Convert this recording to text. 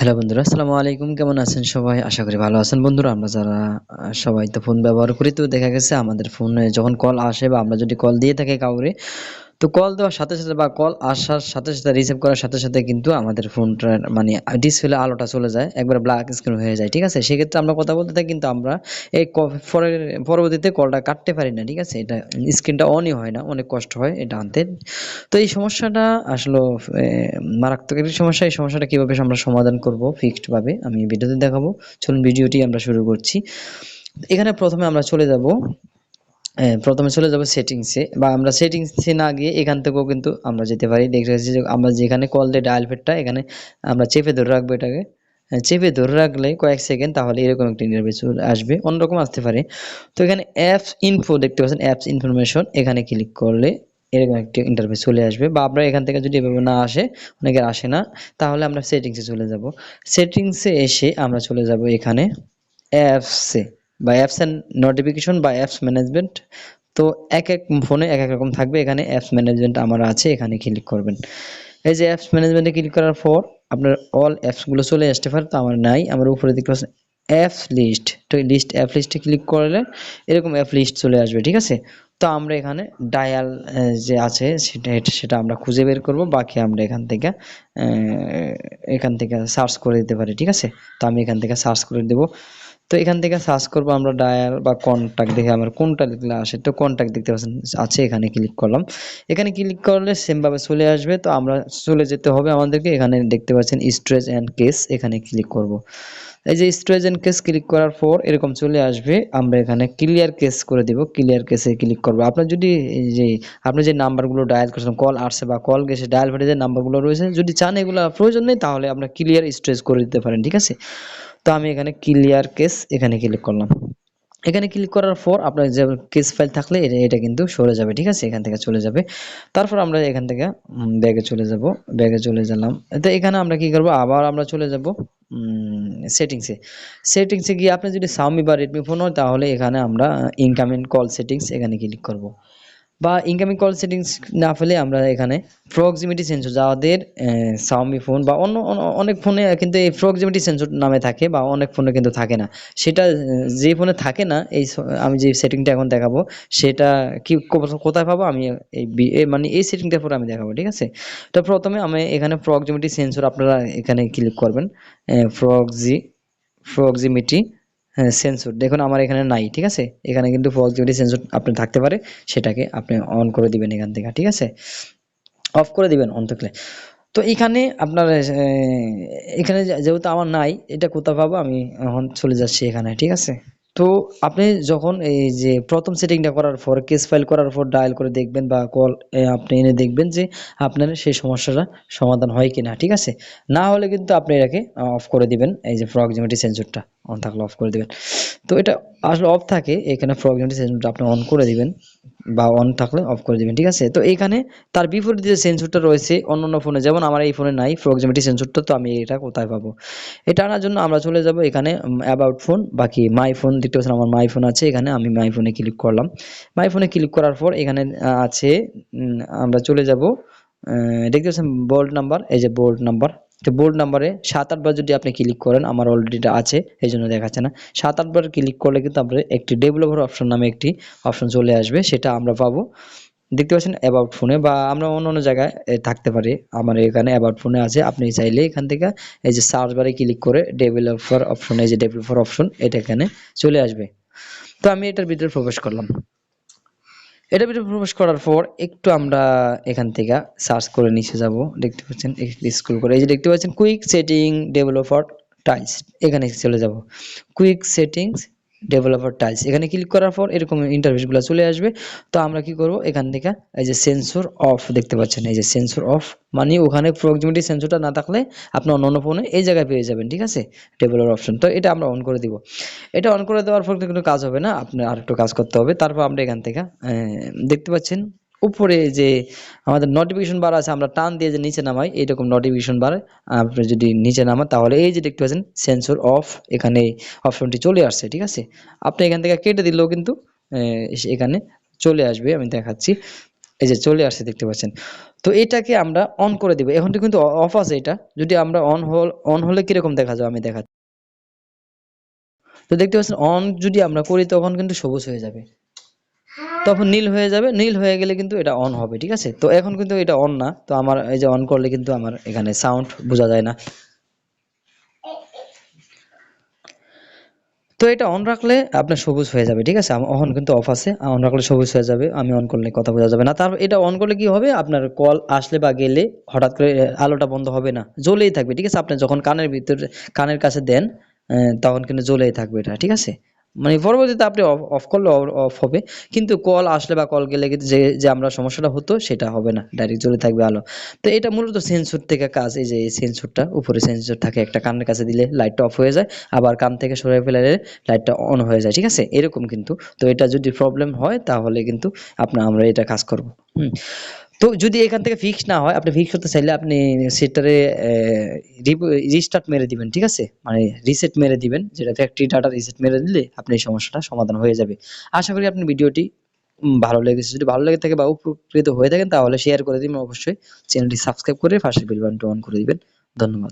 Hello বন্ধুরা, আসসালামু আলাইকুম। কেমন আছেন সবাই? আশা করি ভালো আছেন। বন্ধুরা, আমরা যারা সবাই তো ফোন ব্যবহার করি, তো দেখা গেছে আমাদের ফোনে যখন কল আসে বা আমরা যদি কল দিয়ে থাকি কাউরে তো কল দেওয়ার সাথে সাথে বা কল আসার সাথে সাথে রিসিভ করার সাথে সাথে কিন্তু আমাদের ফোনটার মানে ডিসপ্লে আলোটা চলে যায়, একবার ব্ল্যাক স্ক্রিন হয়ে যায়, ঠিক আছে? সেক্ষেত্রে আমরা কথা বলতে থাকি, কিন্তু আমরা এই পরবর্তীতে কলটা কাটতে পারি না, ঠিক আছে? এটা স্ক্রিনটা অনই হয় না, অনেক কষ্ট হয় এটা আনতে। তো এই সমস্যাটা আসলে মারাত্মক একটি সমস্যা। এই সমস্যাটা কীভাবে আমরা সমাধান করব ফিক্সড ভাবে, আমি ভিডিওতে দেখাবো। চলুন ভিডিওটি আমরা শুরু করছি। এখানে প্রথমে আমরা চলে যাব প্রথমে চলে যাব সেটিংসে বা আমরা সেটিংসে না গিয়ে এখান থেকেও কিন্তু আমরা যেতে পারি। দেখতে পাচ্ছি যে আমরা যেখানে কল দিয়ে ডায়াল পেডটা এখানে আমরা চেপে ধরে রাখব এটাকে। চেপে ধরে রাখলে কয়েক সেকেন্ড তাহলে এরকম একটা ইন্টারভিউ আসবে, অন্যরকম আসতে পারে। তো এখানে অ্যাপস ইনফো দেখতে পাচ্ছেন অ্যাপস ইনফরমেশন এখানে ক্লিক করলে এরকম একটি ইন্টারভিউ চলে আসবে। বা আপনার এখান থেকে যদি এভাবে না আসে অনেকের আসে না, তাহলে আমরা সেটিংসে চলে যাব। সেটিংসে এসে আমরা চলে যাব এখানে অ্যাপসে বা অ্যাপস অ্যান্ড নোটিফিকেশন বা অ্যাপস ম্যানেজমেন্ট তো এক এক ফোনে এক এক রকম থাকবে। এখানে অ্যাপস ম্যানেজমেন্ট আমার আছে, এখানে ক্লিক করবেন। এই যে অ্যাপস ম্যানেজমেন্টে ক্লিক করার পর আপনার অল অ্যাপসগুলো চলে আসতে পারে, তো আমার নাই। আমার উপরে দেখতে পাচ্ছেন অ্যাপস লিস্ট তো এই লিস্ট অ্যাপ লিস্টে ক্লিক করলে এরকম অ্যাপ লিস্ট চলে আসবে, ঠিক আছে? তো আমরা এখানে ডায়াল যে আছে, সেটা সেটা আমরা খুঁজে বের করব। বাকি আমরা এখান থেকে এখান থেকে সার্চ করে দিতে পারি, ঠিক আছে? তো আমি এখান থেকে সার্চ করে দেব। তো এখান থেকে সার্চ করব আমরা ডায়াল বা কন্ট্যাক্ট দেখে আমার কোনটা লিখলে আসে। তো কন্ট্যাক্ট দেখতে পাচ্ছেন, আছে এখানে ক্লিক করলাম। এখানে ক্লিক করলে সেম ভাবে চলে আসবে। তো আমরা চলে যেতে হবে আমাদেরকে। এখানে দেখতে পাচ্ছেন স্টোরেজ অ্যান্ড কেস এখানে ক্লিক করব। এই যে স্টোরেজ অ্যান্ড কেস ক্লিক করার পর এরকম চলে আসবে। আমরা এখানে ক্লিয়ার কেস করে দিব। ক্লিয়ার কেসে ক্লিক করব। আপনার যদি যে, আপনি যে নাম্বারগুলো ডায়াল করছেন কল আসছে বা কল গেছে ডায়াল ফেটে যে নাম্বারগুলো রয়েছে, যদি চান এগুলো প্রয়োজন নেই, তাহলে আপনার ক্লিয়ার স্টোরেজ করে দিতে পারেন, ঠিক আছে? তো আমি এখানে ক্লিয়ার কেস এখানে ক্লিক করলাম। এখানে ক্লিক করার পর আপনার যে কেস ফাইল থাকলে এটা কিন্তু সরে যাবে, ঠিক আছে? এখান থেকে চলে যাবে। তারপর আমরা এখান থেকে ব্যাগে চলে যাব ব্যাগে চলে গেলাম। তো এখানে আমরা কি করব? আবার আমরা চলে যাব সেটিংসে সেটিংসে গিয়ে আপনি যদি সাউমি বা রেডমি ফোন হয়, তাহলে এখানে আমরা ইনকামিং কল সেটিংস এখানে ক্লিক করব। বা ইনকামিং কল সেটিংস না পেলে আমরা এখানে প্রক্সিমিটি সেন্সর যাদের সাউমি ফোন বা অন্য অনেক ফোনে কিন্তু এই প্রক্সিমিটি সেন্সর নামে থাকে বা অনেক ফোনে কিন্তু থাকে না। সেটা, যে ফোনে থাকে না, এই আমি যে সেটিংটা এখন দেখাবো, সেটা কি কোথায় পাবো? আমি এই মানে এই সেটিংটার পরে আমি দেখাবো, ঠিক আছে? তো প্রথমে আমি এখানে প্রক্সিমিটি সেন্সর আপনারা এখানে ক্লিক করবেন প্রক্সি প্রক্সিমিটি সেন্সর দেখুন, আমার এখানে নাই, ঠিক আছে? এখানে কিন্তু প্রক্সিমিটি সেন্সর আপনার থাকতে পারে, সেটাকে আপনি অন করে দিবেন এখান থেকে, ঠিক আছে? অফ করে দিবেন অন থাকলে তো এখানে আপনার এখানে যেহেতু আমার নাই, এটা কোথাও পাবো? আমি এখন চলে যাচ্ছি এখানে, ঠিক আছে? তো আপনি যখন এই যে প্রথম সেটিংটা করার পর কেস ফাইল করার পর ডায়াল করে দেখবেন বা কল আপনি এনে দেখবেন যে আপনার সেই সমস্যাটা সমাধান হয় কিনা, ঠিক আছে? না হলে কিন্তু আপনি এটাকে অফ করে দিবেন, এই যে প্রক্সিমিটি সেন্সরটা অন থাকলে অফ করে দিবেন। তো এটা আসলে অফ থাকে, এখানে প্রক্সিমিটি সেন্সরটা আপনি অন করে দিবেন বা অন থাকলে অফ করে দিবেন, ঠিক আছে? তো এখানে তার বিপরীতে যে সেন্সরটা রয়েছে অন্য অন্য ফোনে যেমন আমার এই ফোনে নাই প্রক্সিমিটি সেন্সরটা তো আমি এটা কোথায় পাবো? এটা আনার জন্য আমরা চলে যাব এখানে অ্যাবাউট ফোন বাকি মাই ফোন দেখতে পাচ্ছেন আমার মাই ফোন আছে এখানে, আমি মাই ফোনে ক্লিক করলাম। মাই ফোনে ক্লিক করার পর এখানে আছে আমরা চলে যাব দেখতে পাচ্ছেন বোল্ড নাম্বার এই যে বোল্ড নাম্বার তো বোর্ড নাম্বারে সাত আটবার যদি আপনি ক্লিক করেন, আমার অলরেডি আছে এই জন্য দেখাচ্ছে না। সাত আটবার ক্লিক করলে কিন্তু আপনার একটি ডেভেলপার অপশন নামে একটি অপশন চলে আসবে, সেটা আমরা পাবো। দেখতে পাচ্ছেন অ্যাবাউট ফোনে বা আমরা অন্য অন্য জায়গায় থাকতে পারি। আমার এখানে অ্যাবাউট ফোনে আছে, আপনি চাইলে এখান থেকে এই যে সার্চ বারে ক্লিক করে ডেভেলপার অপশন এই যে ডেভেলপার অপশন এটা এখানে চলে আসবে। তো আমি এটার ভিতরে প্রবেশ করলাম। এটার ভিডিও প্রবেশ করার পর একটু আমরা এখান থেকে সার্চ করে নিচে যাব। দেখতে পাচ্ছেন স্কুল করে। এই যে দেখতে পাচ্ছেন কুইক সেটিং ডেভেলপার টাইলস এখানে চলে যাব। কুইক সেটিংস ডেভেলপার টাইলস এখানে ক্লিক করার পর এরকম ইন্টারফেসগুলো চলে আসবে। তো আমরা কি করব? এখান থেকে এই যে সেন্সর অফ দেখতে পাচ্ছেন। এই যে সেন্সর অফ মানে ওখানে প্রক্সিমিটি সেন্সরটা না থাকলে আপনি অন্য অন্য ফোনে এই জায়গায় পেয়ে যাবেন, ঠিক আছে? ডেভেলপার অপশন তো এটা আমরা অন করে দিব। এটা অন করে দেওয়ার পর কিন্তু কাজ হবে না। আপনার আর একটু কাজ করতে হবে। তারপর আমরা এখান থেকে দেখতে পাচ্ছেন উপরে যে আমাদের নোটিফিকেশন বার আছে, আমরা টান দিয়ে যে নিচে নামাই, এইরকম নোটিফিকেশন বার আপনি যদি নিচে নামান, তাহলে এই যে দেখতে পাচ্ছেন সেন্সর অফ এখানে অপশনটি চলে আসছে, ঠিক আছে? আপনি এখান থেকে কেটে দিলেও কিন্তু এখানে চলে আসবে, আমি দেখাচ্ছি। এই যে চলে আসছে, দেখতে পাচ্ছেন। তো এটাকে আমরা অন করে দিব। এখন কিন্তু অফ আছে এটা। যদি আমরা অন হল অন হলে কীরকম দেখা যাবে? আমি দেখাচ্ছি। তো দেখতে পাচ্ছেন অন যদি আমরা করি, তখন কিন্তু সবুজ হয়ে যাবে। তখন নীল হয়ে যাবে, নীল হয়ে গেলে কিন্তু এটা অন হবে, ঠিক আছে? তো এখন কিন্তু এটা অন না, তো আমার এই যে অন করলে কিন্তু আমার এখানে সাউন্ড বোঝা যায় না। তো এটা অন রাখলে আপনার সবুজ হয়ে যাবে, ঠিক আছে? অন কিন্তু অফ আছে অন রাখলে সবুজ হয়ে যাবে, আমি অন করলে কথা বোঝা যাবে না। তারপর এটা অন করলে কি হবে? আপনার কল আসলে বা গেলে হঠাৎ করে আলোটা বন্ধ হবে না, জ্বলেই থাকবে, ঠিক আছে? আপনি যখন কানের ভিতরে, কানের কাছে দেন তখন কিন্তু জ্বলেই থাকবে এটা, ঠিক আছে? মানে পরবর্তীতে আপনি অফ করলে অফ হবে। কিন্তু কল আসলে বা কল গেলে যে যে আমরা সমস্যাটা হতো, সেটা হবে না। ডাইরেক্ট জ্বলে থাকবে আলো। তো এটা মূলত সেন্সর থেকে কাজ। এই যে এই সেন্সরটা উপরে সেন্সর থাকে, একটা কানের কাছে দিলে লাইটটা অফ হয়ে যায়, আবার কান থেকে সরিয়ে ফেলে লাইটটা অন হয়ে যায়, ঠিক আছে? এরকম কিন্তু। তো এটা যদি প্রবলেম হয়, তাহলে কিন্তু আপনার আমরা এটা কাজ করব। হুম। তো যদি এখান থেকে ফিক্স না হয়, আপনি ফিক্স করতে চাইলে আপনি সেটারে রিস্টার্ট মেরে দিবেন, ঠিক আছে? মানে রিসেট মেরে দিবেন, যেটা ফ্যাক্টরি ডাটা রিসেট মেরে দিলে আপনি এই সমস্যাটা সমাধান হয়ে যাবে। আশা করি আপনি ভিডিওটি ভালো লেগেছে। যদি ভালো লেগে থাকে বা উপকৃত হয়ে থাকেন, তাহলে শেয়ার করে দিবেন অবশ্যই। চ্যানেলটি সাবস্ক্রাইব করে পাশে বেল বাটনটি অন করে দিবেন। ধন্যবাদ।